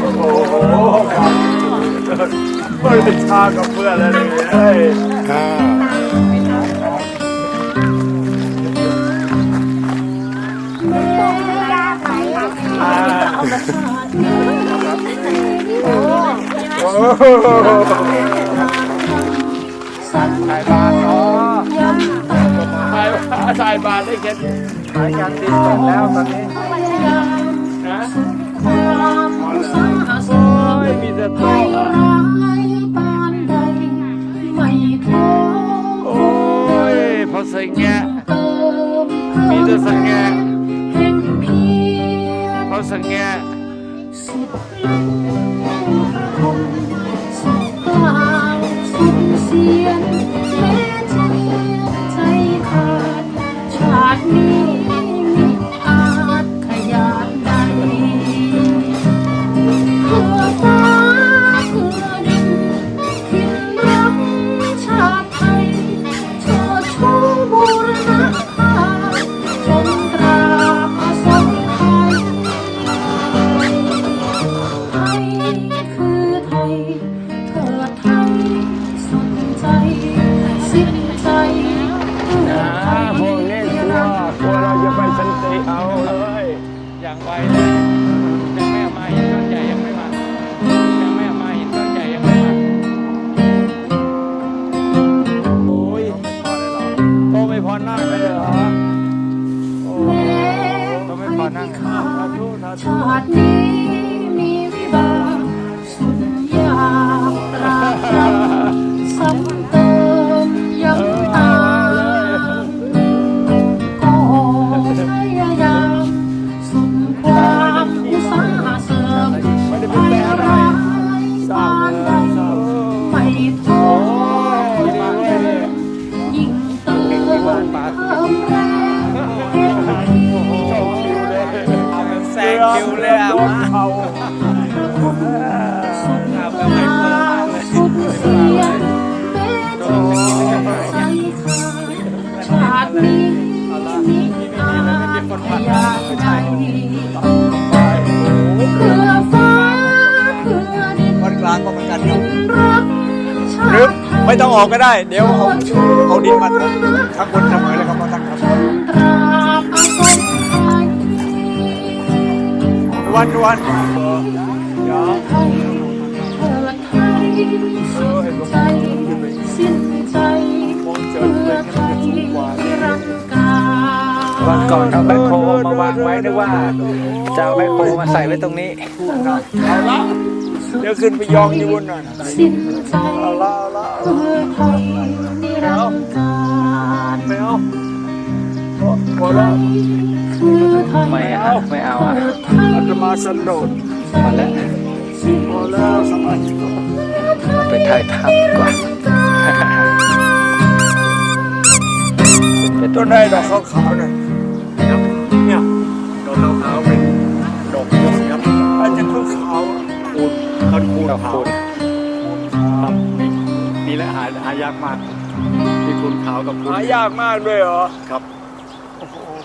โอ้โหไม่ได้ชากับเพื่อนเลยเฮ้ยอ่าอ่าโอ้โหถ่ายบานเนาะถ่ายถ่ายบานได้แค่ถ่ายการติดต่อแล้วตอนนี้ นะโอ้ยมีแต่โต๊ะอะโอ้ยพอสังแงะมีแต่สังแงะพอสังแงะ ไม่ ไม่ พอ มี นั่ง ค่า สาธุสาธุ ชาตินี้ คิวเลยอะโดนมาเขาสุดทางสุดเสียงแม้จะใจขาดชาตินี้มิอาจขยาดใจเพื่อฟ้าเพื่อดินคนกลางก็เหมือนกันครับหรือไทยไม่ต้องออกก็ได้ เดี๋ยวเอาเอาดินมาข้งบนเส วันวันเดี๋ยวไทยเถิดไทยสุดใจสิ้นใจเพื่อไทยนิรันดร์การวันก่อนเอาแบคโฮมาวางไว้นึกว่าจะเอาแบคโฮมาใส่ไว้ตรงนี้ เอาละเดี๋ยวขึ้นไปยองอยู่บนน่ะสิ้นใจเอาละเอาละเพื่อไทยนิรันดร์การไม่เอาพอพอแล้ว คือ ไทยไม่เอาไม่เอาอะเถิดไทยอาตมาสันโดษมาแล้วสิ้นพอแล้วสมาธิไปถ่ายภาพดีกว่าเป็นต้ต้นนได้ดอกขาวๆน่ะเนี่ยดอกขาวๆเป็นดอกยอดครับอาจจะคือขาวคูณต้นคูณดอกขาวคูณครับนี่นี่แหละหาหายากมากที่คูณขาวกับคูณหายากมากด้วยเหรอครับ